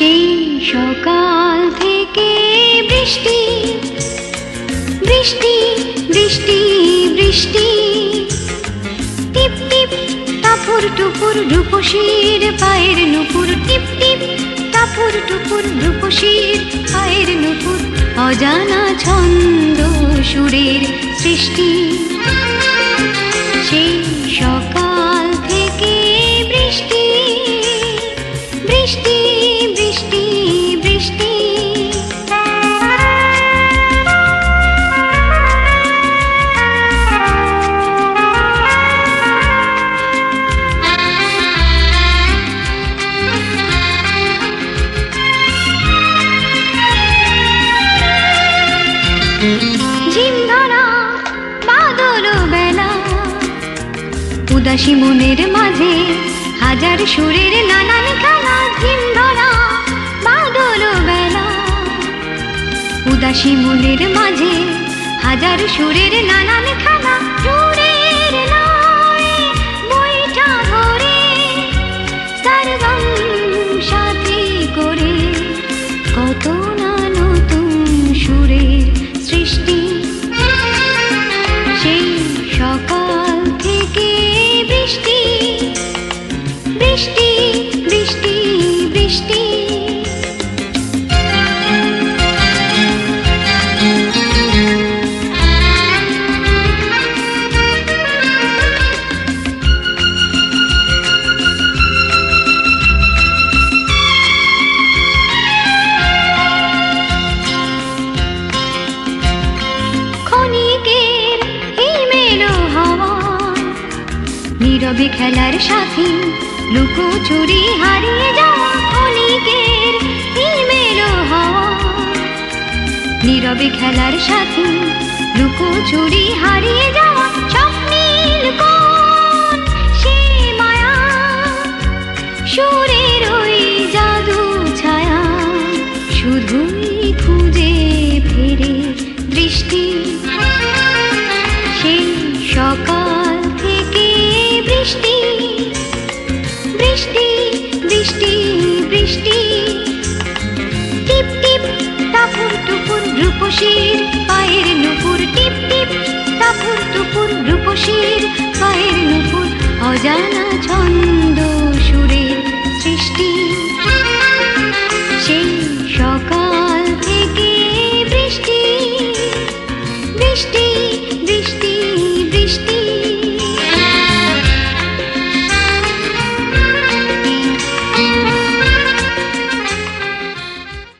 সেই সকাল থেকে বৃষ্টি বৃষ্টি বৃষ্টি বৃষ্টি। টিপ টিপ টাপুর টুপুর ঢুকুশির পায়ের নুপুর। টিপ টিপ টাপুর টুপুর ঢুকুশির পায়ের নুপুর। অজানা ছন্দ সুরের সৃষ্টি। সেই সকাল উদাসী মনের মাঝে, হাজার সুরের নানান খেলা ঝিম ধরা বাদল বেলা। উদাসী মনের মাঝে, হাজার সুরের নানান খেলা নীরবে খেলার সাথী লুকো চুরি হারিয়ে যাওয়া ক্ষণিকের হিমেলো হাওয়া নীরবে খেলার সাথী লুকো চুরি হারিয়ে যাওয়া স্বপ্নীল কোন সে মায়া, সুরের ওই জাদু ছায়া। শুধুই খুঁজে ফেরে দৃষ্টি, সেই সকাল বৃষ্টি বৃষ্টি বৃষ্টি বৃষ্টি। টিপ টিপ তাপুর টুপুর রূপসীর পায়ের নুপুর। টিপ টিপ তাপুর টুপুর রূপসীর পায়ের নুপুর। অজানা ছন্দ